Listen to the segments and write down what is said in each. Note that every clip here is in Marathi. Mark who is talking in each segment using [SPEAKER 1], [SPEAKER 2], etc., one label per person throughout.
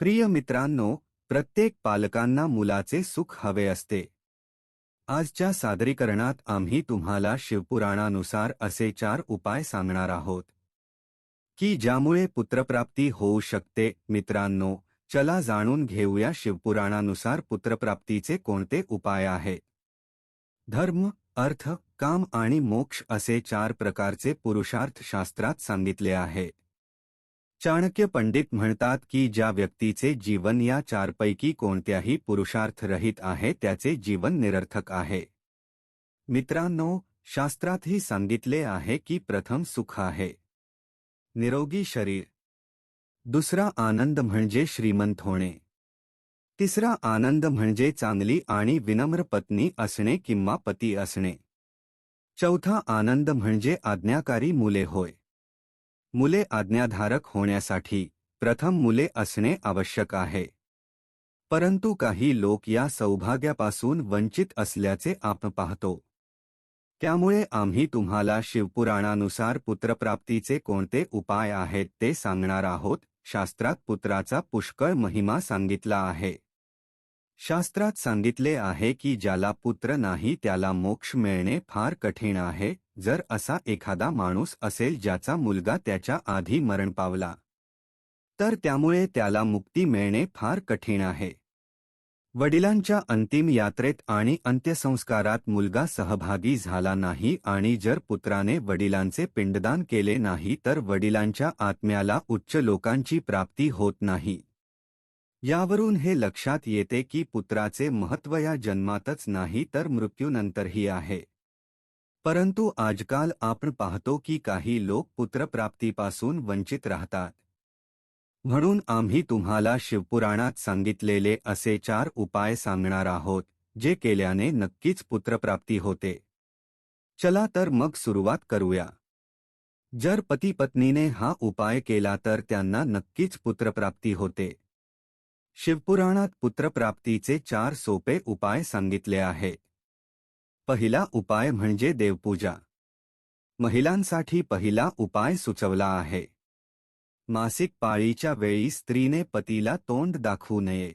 [SPEAKER 1] प्रिय मित्रांनो प्रत्येक पालकांना मुलाचे सुख हवे असते. आजच्या सादरीकरणात आम्ही तुम्हाला शिवपुराणानुसार असे चार उपाय सांगणार आहोत. की ज्यामुळे पुत्रप्राप्ती होऊ शकते मित्रांनो चला जाणून घेऊया शिवपुराणानुसार पुत्रप्राप्तीचे कोणते उपाय आहेत धर्म अर्थ काम आणि मोक्ष असे चार प्रकारचे पुरुषार्थ शास्त्रात सांगितले आहे. चाणक्य पंडित म्हणतात की ज्या व्यक्तीचे जीवन या चारपैकी कोणत्याही पुरुषार्थ रहित आहे त्याचे जीवन निरर्थक आहे. मित्रांनो शास्त्रातही सांगितले आहे की प्रथम सुख आहे. निरोगी शरीर. दुसरा आनंद म्हणजे श्रीमंत होणे. तिसरा आनंद म्हणजे चांगली आणि विनम्र पत्नी असणे किंवा पती असणे. चौथा आनंद म्हणजे आज्ञाकारी मुले होय. मुले आज्ञाधारक होण्यासाठी प्रथम मुले असणे आवश्यक आहे. परंतु काही लोक या सौभाग्यापासून वंचित असल्याचे आपण पाहतो. त्यामुळे आम्ही तुम्हाला शिवपुराणानुसार पुत्रप्राप्तीचे कोणते उपाय आहेत ते सांगणार आहोत, शास्त्रात पुत्राचा पुष्कळ महिमा सांगितला आहे. शास्त्रात सांगितले आहे की ज्याला पुत्र नाही त्याला मोक्ष मिळणे फार कठीण आहे जर असा एखादा माणूस असेल ज्याचा मुलगा त्याच्या आधी मरण पावला तर त्यामुळे त्याला मुक्ती मिळणे फार कठीण आहे. वडिलांच्या अंतिम यात्रेत आणि अंत्यसंस्कारात मुलगा सहभागी झाला नाही आणि जर पुत्राने वडिलांचे पिंडदान केले नाही तर वडिलांच्या आत्म्याला उच्च लोकांची प्राप्ती होत नाही. यावरून हे लक्षात येते की पुत्राचे महत्त्व या जन्मातच नाही तर मृत्यूनंतरही आहे. परंतु आजकाल आपण पाहतो की काही लोक पुत्रप्राप्तीपासून वंचित राहतात. म्हणून आम्ही तुम्हाला शिवपुराणात सांगितलेले असे चार उपाय सांगणार आहोत, जे केल्याने नक्कीच पुत्रप्राप्ती होते. चला तर मग सुरुवात करूया. जर पती पत्नीने हा उपाय केला तर त्यांना नक्कीच पुत्रप्राप्ती होते. शिवपुराणात पुत्रप्राप्तीचे चार सोपे उपाय सांगितले आहेत पहिला उपाय म्हणजे देवपूजा. महिलांसाठी पहिला उपाय सुचवला आहे. मासिक पाळीच्या वेळी स्त्रीने पतीला तोंड दाखवू नये.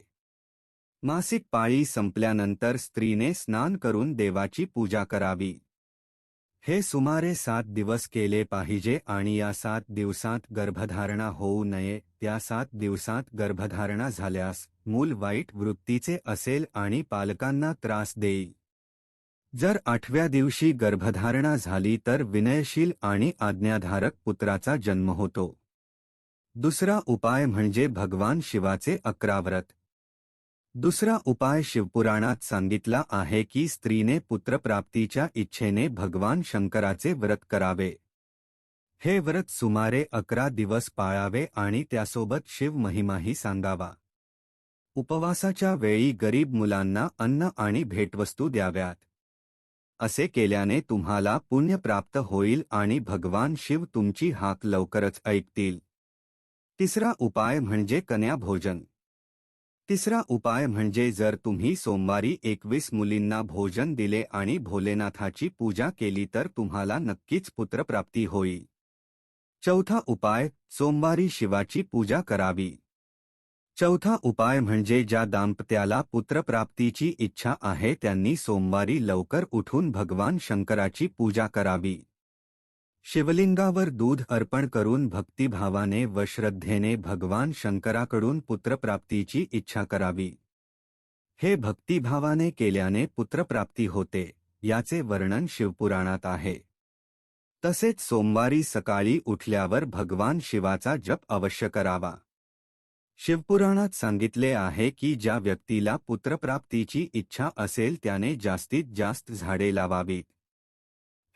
[SPEAKER 1] मासिक पाळी संपल्यानंतर स्त्रीने स्नान करून देवाची पूजा करावी. हे सुमारे सात दिवस केले पाहिजे आणि या सात दिवसात गर्भधारणा होऊ नये. त्या सात दिवसात गर्भधारणा झाल्यास मूल वाईट वृत्तीचे असेल आणि पालकांना त्रास देईल. जर आठव्या दिवशी गर्भधारणा झाली तर विनयशील आणि आज्ञाधारक पुत्राचा जन्म होतो. दुसरा उपाय म्हणजे भगवान शिवाचे अकरा व्रत. दुसरा उपाय शिवपुराणात सांगितला आहे की स्त्रीने पुत्रप्राप्तीच्या इच्छेने भगवान शंकराचे व्रत करावे. हे व्रत सुमारे अकरा दिवस पाळावे आणि त्यासोबत शिव महिमाही सांगावा. उपवासाच्या वेळी गरीब मुलांना अन्न आणि भेटवस्तू द्याव्यात. असे केल्याने तुम्हाला पुण्य प्राप्त होईल आणि भगवान शिव तुमची हाक लवकरच ऐकतील. तिसरा उपाय म्हणजे कन्या भोजन. तिसरा उपाय म्हणजे जर तुम्ही सोमवारी एकवीस मुलींना भोजन दिले आणि भोलेनाथाची पूजा केली तर तुम्हाला नक्कीच पुत्रप्राप्ती होईल. चौथा उपाय सोमवारी शिवाची पूजा करावी. चौथा उपाय म्हणजे ज्या दाम्पत्याला पुत्रप्राप्तीची इच्छा आहे त्यांनी सोमवारी लवकर उठून भगवान शंकराची पूजा करावी. शिवलिंगावर दूध अर्पण करून भक्तिभावाने व श्रद्धेने भगवान शंकराकडून पुत्रप्राप्तीची इच्छा करावी. हे भक्तिभावाने केल्याने पुत्रप्राप्ती होते याचे वर्णन शिवपुराणात आहे. तसेच सोमवारी सकाळी उठल्यावर भगवान शिवाचा जप अवश्य करावा. शिवपुराणात सांगितले आहे की ज्या व्यक्तीला पुत्रप्राप्तीची इच्छा असेल त्याने जास्तीत जास्त झाडे लावावीत.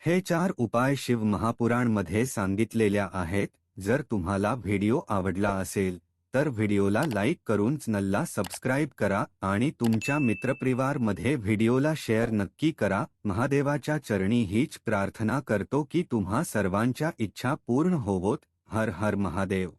[SPEAKER 1] हे चार उपाय शिव महापुराणमध्ये सांगितलेल्या आहेत. जर तुम्हाला व्हिडिओ आवडला असेल तर व्हिडिओला लाईक करून चॅनलला सबस्क्राईब करा आणि तुमच्या मित्रपरिवारमध्ये व्हिडिओला शेअर नक्की करा. महादेवाच्या चरणी हीच प्रार्थना करतो की तुम्हा सर्वांच्या इच्छा पूर्ण होवोत. हर हर महादेव.